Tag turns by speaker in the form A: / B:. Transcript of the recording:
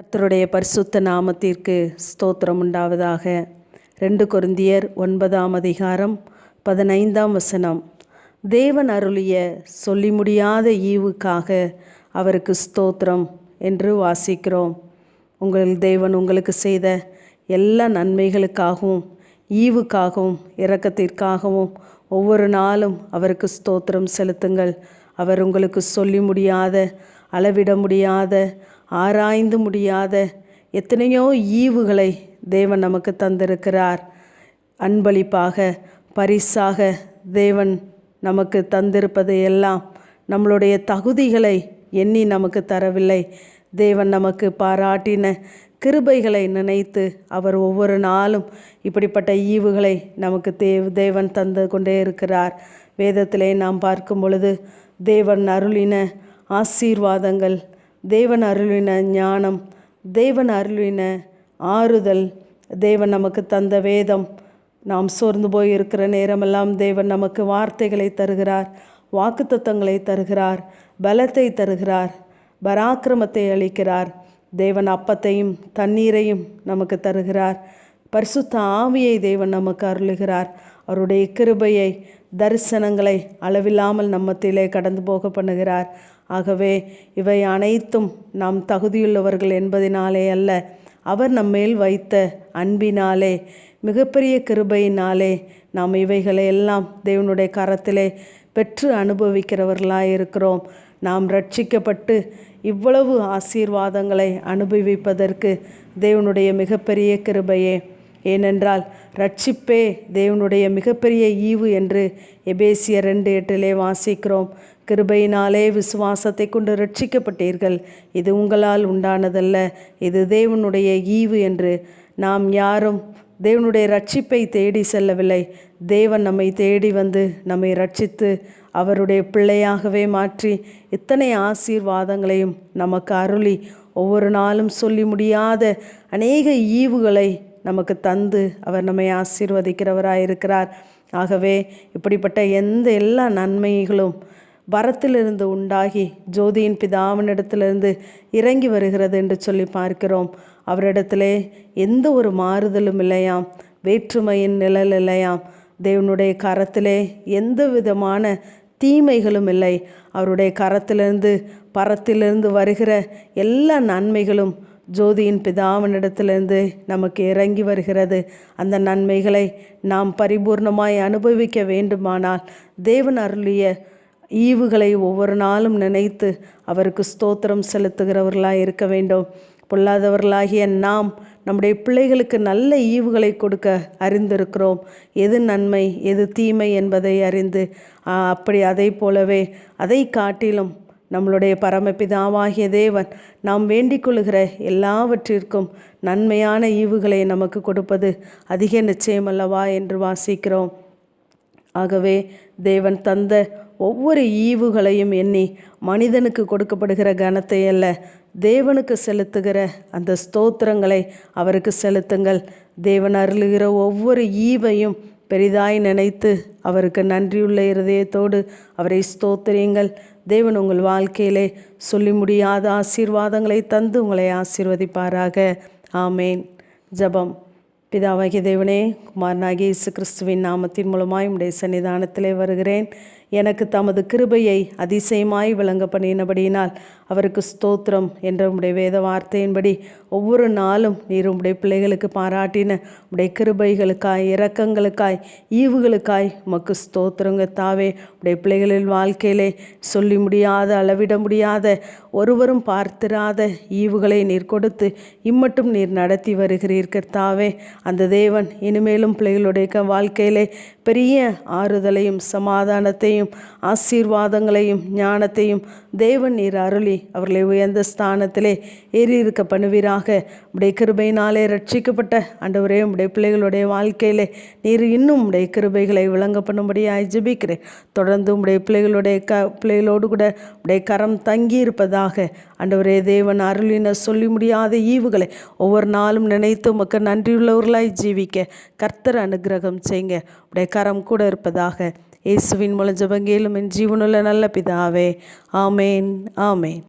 A: கர்த்தருடைய பரிசுத்த நாமத்திற்கு ஸ்தோத்திரம் உண்டாவதாக. ரெண்டு கொருந்தியர் ஒன்பதாம் அதிகாரம் பதினைந்தாம் வசனம். தேவன் அருளிய சொல்லி முடியாத ஈவுக்காக அவருக்கு ஸ்தோத்திரம் என்று வாசிக்கிறோம். உங்கள் தேவன் உங்களுக்கு செய்த எல்லா நன்மைகளுக்காகவும் ஈவுக்காகவும் இரக்கத்திற்காகவும் ஒவ்வொரு நாளும் அவருக்கு ஸ்தோத்திரம் செலுத்துங்கள். அவர் உங்களுக்கு சொல்லி முடியாத அளவிட முடியாத ஆராய்ந்து முடியாத எத்தனையோ ஈவுகளை தேவன் நமக்கு தந்திருக்கிறார். அன்பளிப்பாக பரிசாக தேவன் நமக்கு தந்திருப்பது எல்லாம் நம்மளுடைய தகுதிகளை எண்ணி நமக்கு தரவில்லை. தேவன் நமக்கு பாராட்டின கிருபைகளை நினைத்து அவர் ஒவ்வொரு நாளும் இப்படிப்பட்ட ஈவுகளை நமக்கு தேவ் தேவன் தந்து கொண்டே இருக்கிறார். வேதத்திலே நாம் பார்க்கும் பொழுது தேவன் அருளின ஆசீர்வாதங்கள் தேவன் அருளின ஞானம் தேவன் அருளின ஆறுதல் தேவன் நமக்கு தந்த வேதம். நாம் சோர்ந்து போய் இருக்கிற நேரமெல்லாம் தேவன் நமக்கு வார்த்தைகளை தருகிறார் வாக்குத்தத்தங்களை தருகிறார் பலத்தை தருகிறார் பராக்கிரமத்தை அளிக்கிறார். தேவன் அப்பத்தையும் தண்ணீரையும் நமக்கு தருகிறார். பரிசுத்த ஆவியை தேவன் நமக்கு அருளுகிறார். அவருடைய கிருபையை தரிசனங்களை அளவில்லாமல் நம்மத்திலே கடந்து போக பண்ணுகிறார். ஆகவே இவை அனைத்தும் நாம் தகுதியுள்ளவர்கள் என்பதினாலே அல்ல. அவர் நம்மேல் வைத்த அன்பினாலே மிகப்பெரிய கிருபையினாலே நாம் இவைகளை எல்லாம் தேவனுடைய கரத்திலே பெற்று அனுபவிக்கிறவர்களாக இருக்கிறோம் நாம் ரட்சிக்கப்பட்டு இவ்வளவு ஆசீர்வாதங்களை அனுபவிப்பதற்கு தேவனுடைய மிகப்பெரிய கிருபையே. ஏனென்றால் ரட்சிப்பே தேவனுடைய மிகப்பெரிய ஈவு என்று எபேசிய ரெண்டு எட்டிலே வாசிக்கிறோம். கிருபையினாலே விசுவாசத்தை கொண்டு ரட்சிக்கப்பட்டீர்கள் இது உங்களால் உண்டானதல்ல. இது தேவனுடைய ஈவு என்று நாம் யாரும் தேவனுடைய ரட்சிப்பை தேடி செல்லவில்லை. தேவன் நம்மை தேடி வந்து நம்மை ரட்சித்து அவருடைய பிள்ளையாகவே மாற்றி இத்தனை ஆசீர்வாதங்களையும் நமக்கு அருளி ஒவ்வொரு நாளும் சொல்லி முடியாத அநேக ஈவுகளை நமக்கு தந்து அவர் நம்மை ஆசீர்வதிக்கிறவராக இருக்கிறார் ஆகவே இப்படிப்பட்ட எந்த எல்லா நன்மைகளும் வரத்திலிருந்து உண்டாகி ஜோதியின் பிதாவினிடத்திலிருந்து இறங்கி வருகிறது என்று சொல்லி பார்க்கிறோம். அவரிடத்திலே எந்த ஒரு மாறுதலும் இல்லையாம். வேற்றுமையின் நிழல் இல்லையாம். தேவனுடைய கரத்திலே எந்த விதமான தீமைகளும் இல்லை. அவருடைய கரத்திலிருந்து பரத்திலிருந்து வருகிற எல்லா நன்மைகளும் ஜோதியின் பிதாவினிடத்திலிருந்து நமக்கு இறங்கி வருகிறது. அந்த நன்மைகளை நாம் பரிபூர்ணமாய் அனுபவிக்க வேண்டுமானால் தேவன் அருளிய ஈவுகளை ஒவ்வொரு நாளும் நினைத்து அவருக்கு ஸ்தோத்திரம் செலுத்துகிறவர்களாக இருக்க வேண்டும். பொல்லாதவர்களாகிய நாம் நம்முடைய பிள்ளைகளுக்கு நல்ல ஈவுகளை கொடுக்க அறிந்திருக்கிறோம். எது நன்மை எது தீமை என்பதை அறிந்து அப்படி அதை போலவே அதை காட்டிலும் நம்மளுடைய பரமபிதாவாகிய தேவன் நாம் வேண்டிக் கொள்கிற எல்லாவற்றிற்கும் நன்மையான ஈவுகளை நமக்கு கொடுப்பது அதிக நிச்சயமல்லவா என்று வாசிக்கிறோம். ஆகவே தேவன் தந்த ஒவ்வொரு ஈவுகளையும் எண்ணி மனிதனுக்கு கொடுக்கப்படுகிற கனத்தை அல்ல தேவனுக்கு செலுத்துகிற அந்த ஸ்தோத்திரங்களை அவருக்கு செலுத்துங்கள். தேவன் அருளுகிற ஒவ்வொரு ஈவையும் பெரிதாய் நினைத்து அவருக்கு நன்றியுள்ள இருதயத்தோடு அவரை ஸ்தோத்திரியுங்கள். தேவன் உங்கள் வாழ்க்கையிலே சொல்லி முடியாத ஆசீர்வாதங்களை தந்து உங்களை ஆசீர்வதிப்பாராக. ஆமேன். ஜபம். பிதாவாகிய தேவனே குமாரனாகிய இயேசு கிறிஸ்துவின் நாமத்தின் மூலமாய் உடைய சன்னிதானத்திலே வருகிறேன். எனக்கு தமது கிருபையை அதிசயமாய் விளங்க பண்ணினபடியினால் அவருக்கு ஸ்தோத்திரம் என்ற உடைய வேத வார்த்தையின்படி ஒவ்வொரு நாளும் நீர் உடைய பிள்ளைகளுக்கு பாராட்டின உடைய கிருபைகளுக்காய் இரக்கங்களுக்காய் ஈவுகளுக்காய் உமக்கு ஸ்தோத்திரங்க தாவே. உடைய பிள்ளைகளின் வாழ்க்கையிலே சொல்லி முடியாத அளவிட முடியாத ஒருவரும் பார்த்திராத ஈவுகளை நீர் கொடுத்து இம்மட்டும் நீர் நடத்தி வருகிறீர் கர்த்தாவே அந்த தேவன் இனிமேலும் பிள்ளைகளுடைய வாழ்க்கையிலே பெரிய ஆறுதலையும் சமாதானத்தையும் ஆசீர்வாதங்களையும் ஞானத்தையும் தேவன் நீர் அருளி அவர்களை உயர்ந்த ஸ்தானத்திலே ஏறி இருக்க பண்ணுவீராக உடைய கிருபையினாலே ரட்சிக்கப்பட்ட ஆண்டவரே உடைய பிள்ளைகளுடைய வாழ்க்கையிலே நீர் இன்னும் உடைய கிருபைகளை விளங்க பண்ணும்படியாக ஜெபிக்கிறேன். தொடர்ந்து உடைய பிள்ளைகளுடைய க பிள்ளைகளோடு கூட உடைய கரம் தங்கி இருப்பதாக ஆண்டவரே தேவன் அருளின சொல்லி முடியாத ஈவுகளை ஒவ்வொரு நாளும் நினைத்து உமக்கு நன்றியுள்ளவர்களாய் ஜீவிக்க கர்த்தர் அனுகிரகம் செய்யுங்க. உடைய கரம் கூட இருப்பதாக இயேசுவின் மூலம் ஜபங்கேலும் என் ஜீவனுள்ள நல்ல பிதாவே. ஆமேன் ஆமேன்.